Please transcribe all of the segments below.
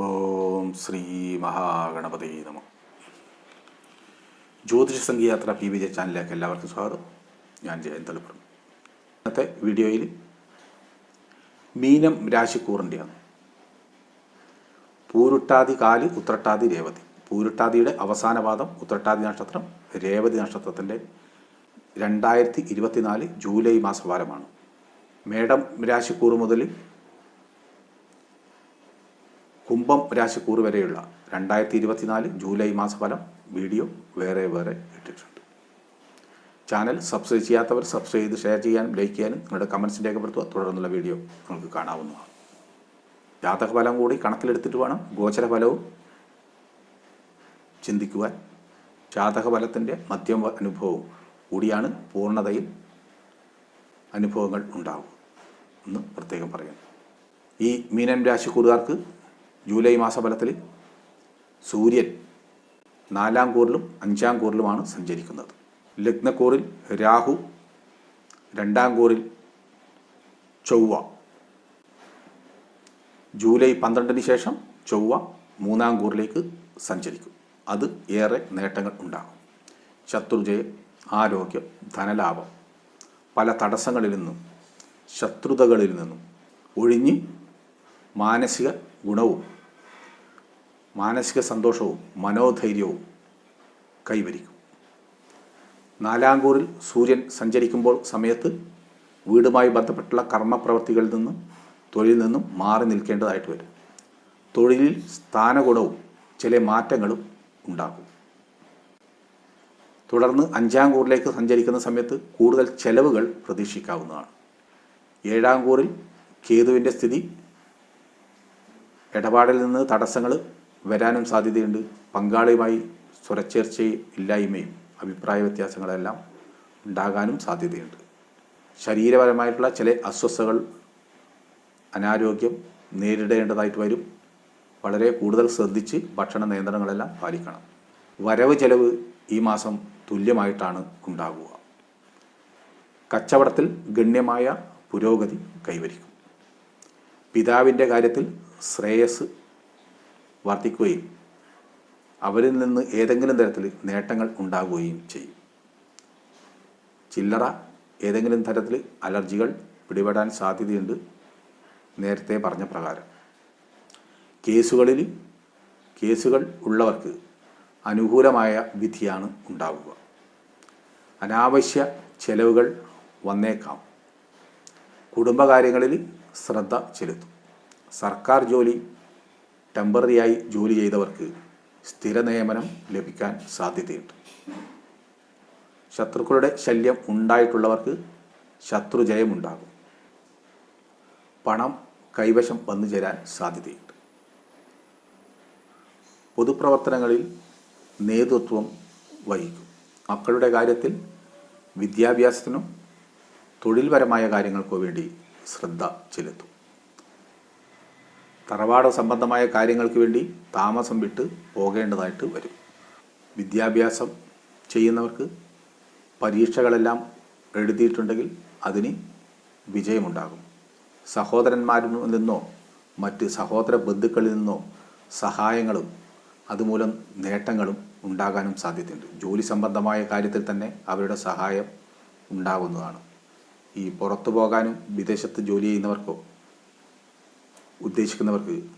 ഓം ശ്രീ മഹാഗണപതി നമ. ജ്യോതിഷ സംഗീയാത്ര പി വിജയ ചാനലിലേക്ക് എല്ലാവർക്കും സ്വാഗതം. ഞാൻ ജയൻ തലപ്പുറം ഇന്നത്തെ വീഡിയോയിൽ മീനം രാശിക്കൂറിന്റെയാണ്. പൂരുട്ടാതി കാലി ഉത്രട്ടാതി രേവതി. പൂരുട്ടാതിയുടെ അവസാന പാദം ഉത്രട്ടാതി നക്ഷത്രം രേവതി നക്ഷത്രത്തിന്റെ രണ്ടായിരത്തി ഇരുപത്തിനാല് ജൂലൈ മാസവാരമാണ്. മേടം രാശിക്കൂറ് മുതൽ കുംഭം രാശിക്കൂറ് വരെയുള്ള രണ്ടായിരത്തി ഇരുപത്തിനാല് ജൂലൈ മാസഫലം വീഡിയോ വേറെ വേറെ ഇട്ടിട്ടുണ്ട്. ചാനൽ സബ്സ്ക്രൈബ് ചെയ്യാത്തവർ സബ്സ്ക്രൈബ് ചെയ്ത് ഷെയർ ചെയ്യാനും ലൈക്ക് ചെയ്യാനും നിങ്ങളുടെ കമൻസ് രേഖപ്പെടുത്തുക. തുടർന്നുള്ള വീഡിയോ നിങ്ങൾക്ക് കാണാവുന്നതാണ്. ജാതക ഫലം കൂടി കണക്കിലെടുത്തിട്ട് വേണം ഗോചര ഫലവും ചിന്തിക്കുവാൻ. ജാതക ഫലത്തിന്റെ മധ്യമ അനുഭവവും കൂടിയാണ് പൂർണതയിൽ അനുഭവങ്ങൾ ഉണ്ടാവും എന്ന് പ്രത്യേകം പറയുന്നു. ഈ മീനൻ രാശിക്കൂറുകാർക്ക് ജൂലൈ മാസഫലത്തിൽ സൂര്യൻ നാലാം കൂറിലും അഞ്ചാം കൂറിലുമാണ് സഞ്ചരിക്കുന്നത്. ലഗ്നക്കൂറിൽ രാഹു രണ്ടാം കൂറിൽ ചൊവ്വ. ജൂലൈ പന്ത്രണ്ടിന് ശേഷം ചൊവ്വ മൂന്നാം കൂറിലേക്ക് സഞ്ചരിക്കും. അത് ഏറെ നേട്ടങ്ങൾ ഉണ്ടാകും ശത്രുജയം ആരോഗ്യം ധനലാഭം പല തടസ്സങ്ങളിൽ നിന്നും ശത്രുതകളിൽ നിന്നും ഒഴിഞ്ഞ് മാനസിക ഗുണവും മാനസിക സന്തോഷവും മനോധൈര്യവും കൈവരിക്കും. നാലാങ്കൂറിൽ സൂര്യൻ സഞ്ചരിക്കുമ്പോൾ സമയത്ത് വീടുമായി ബന്ധപ്പെട്ടുള്ള കർമ്മപ്രവൃത്തികളിൽ നിന്നും തൊഴിലിൽ നിന്നും മാറി നിൽക്കേണ്ടതായിട്ട് വരും. തൊഴിലിൽ സ്ഥാനഗുണവും ചില മാറ്റങ്ങളും ഉണ്ടാകും തുടർന്ന് അഞ്ചാം കൂറിലേക്ക് സഞ്ചരിക്കുന്ന സമയത്ത് കൂടുതൽ ചെലവുകൾ പ്രതീക്ഷിക്കാവുന്നതാണ്. ഏഴാം കൂറിൽ കേതുവിന്റെ സ്ഥിതി ഇടപാടിൽ നിന്ന് തടസ്സങ്ങൾ വരാനും സാധ്യതയുണ്ട്. പങ്കാളിയുമായി സ്വരച്ചേർച്ചയും ഇല്ലായ്മയും അഭിപ്രായ വ്യത്യാസങ്ങളെല്ലാം ഉണ്ടാകാനും സാധ്യതയുണ്ട്. ശരീരപരമായിട്ടുള്ള ചില അസ്വസ്ഥകൾ അനാരോഗ്യം നേരിടേണ്ടതായിട്ട് വരും. വളരെ കൂടുതൽ ശ്രദ്ധിച്ച് ഭക്ഷണ നിയന്ത്രണങ്ങളെല്ലാം പാലിക്കണം. വരവ് ചെലവ് ഈ മാസം തുല്യമായിട്ടാണ് ഉണ്ടാകുക കച്ചവടത്തിൽ ഗണ്യമായ പുരോഗതി കൈവരിക്കും. പിതാവിന്റെ കാര്യത്തിൽ ശ്രേയസ് വർദ്ധിക്കുകയും അവരിൽ നിന്ന് ഏതെങ്കിലും തരത്തിൽ നേട്ടങ്ങൾ ഉണ്ടാകുകയും ചെയ്യും. ചില്ലറ ഏതെങ്കിലും തരത്തിൽ അലർജികൾ പിടിപെടാൻ സാധ്യതയുണ്ട് നേരത്തെ പറഞ്ഞ പ്രകാരം. കേസുകളിൽ കേസുകൾ ഉള്ളവർക്ക് അനുകൂലമായ വിധിയാണ് ഉണ്ടാവുക. അനാവശ്യ ചെലവുകൾ വന്നേക്കാം. കുടുംബകാര്യങ്ങളിൽ ശ്രദ്ധ ചെലുത്തും. സർക്കാർ ജോലി ടെമ്പററിയായി ജോലി ചെയ്തവർക്ക് സ്ഥിര നിയമനം ലഭിക്കാൻ സാധ്യതയുണ്ട്. ശത്രുക്കളുടെ ശല്യം ഉണ്ടായിട്ടുള്ളവർക്ക് ശത്രുജയമുണ്ടാകും പണം കൈവശം വന്നു ചേരാൻ സാധ്യതയുണ്ട്. പൊതുപ്രവർത്തനങ്ങളിൽ നേതൃത്വം വഹിക്കും. മക്കളുടെ കാര്യത്തിൽ വിദ്യാഭ്യാസത്തിനും തൊഴിൽപരമായ കാര്യങ്ങൾക്കോ വേണ്ടി ശ്രദ്ധ ചെലുത്തും. തറവാട് സംബന്ധമായ കാര്യങ്ങൾക്ക് വേണ്ടി താമസം വിട്ട് പോകേണ്ടതായിട്ട് വരും. വിദ്യാഭ്യാസം ചെയ്യുന്നവർക്ക് പരീക്ഷകളെല്ലാം എഴുതിയിട്ടുണ്ടെങ്കിൽ അതിന് വിജയമുണ്ടാകും. സഹോദരന്മാരിൽ നിന്നോ മറ്റ് സഹോദര ബന്ധുക്കളിൽ നിന്നോ സഹായങ്ങളും അതുമൂലം നേട്ടങ്ങളും ഉണ്ടാകാനും സാധ്യതയുണ്ട്. ജോലി സംബന്ധമായ കാര്യത്തിൽ തന്നെ അവരുടെ സഹായം ഉണ്ടാകുന്നതാണ്. ഈ പുറത്തു പോകാനും വിദേശത്ത് ജോലി ചെയ്യുന്നവർക്കോ ഉദ്ദേശിക്കുന്നവർക്ക്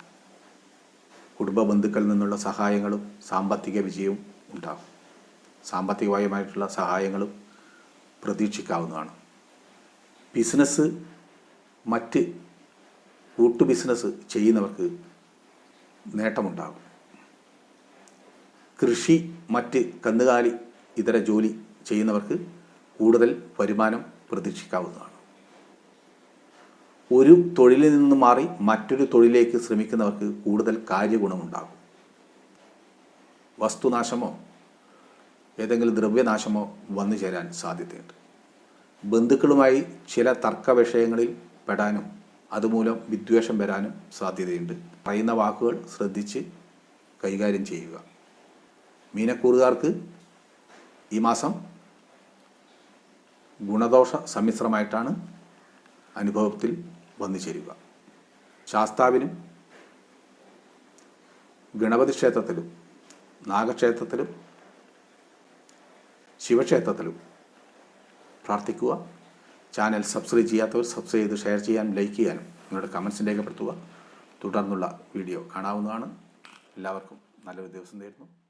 കുടുംബ ബന്ധുക്കളിൽ നിന്നുള്ള സഹായങ്ങളും സാമ്പത്തിക വിജയവും ഉണ്ടാകും. സാമ്പത്തികമായിട്ടുള്ള സഹായങ്ങളും പ്രതീക്ഷിക്കാവുന്നതാണ്. ബിസിനസ് മറ്റ് കൂട്ടു ബിസിനസ് ചെയ്യുന്നവർക്ക് നേട്ടമുണ്ടാകും. കൃഷി മറ്റ് കന്നുകാലി ഇതര ജോലി ചെയ്യുന്നവർക്ക് കൂടുതൽ വരുമാനം പ്രതീക്ഷിക്കാവുന്നതാണ്. ഒരു തൊഴിലിൽ നിന്ന് മാറി മറ്റൊരു തൊഴിലേക്ക് ശ്രമിക്കുന്നവർക്ക് കൂടുതൽ കാര്യഗുണമുണ്ടാകും. വസ്തുനാശമോ ഏതെങ്കിലും ദ്രവ്യനാശമോ വന്നു ചേരാൻ സാധ്യതയുണ്ട്. ബന്ധുക്കളുമായി ചില തർക്ക വിഷയങ്ങളിൽ പെടാനും അതുമൂലം വിദ്വേഷം വരാനും സാധ്യതയുണ്ട്. പറയുന്ന വാക്കുകൾ ശ്രദ്ധിച്ച് കൈകാര്യം ചെയ്യുക. മീനക്കൂറുകാർക്ക് ഈ മാസം ഗുണദോഷ സമ്മിശ്രമായിട്ടാണ് അനുഭവത്തിൽ വന്നു ചേരുക. ശാസ്താവിനും ഗണപതി ക്ഷേത്രത്തിലും നാഗക്ഷേത്രത്തിലും ശിവക്ഷേത്രത്തിലും പ്രാർത്ഥിക്കുക. ചാനൽ സബ്സ്ക്രൈബ് ചെയ്യാത്തവർ സബ്സ്ക്രൈബ് ചെയ്ത് ഷെയർ ചെയ്യാനും ലൈക്ക് ചെയ്യാനും നിങ്ങളുടെ കമൻസ് രേഖപ്പെടുത്തുക. തുടർന്നുള്ള വീഡിയോ കാണാവുന്നതാണ്. എല്ലാവർക്കും നല്ലൊരു ദിവസം നേരുന്നു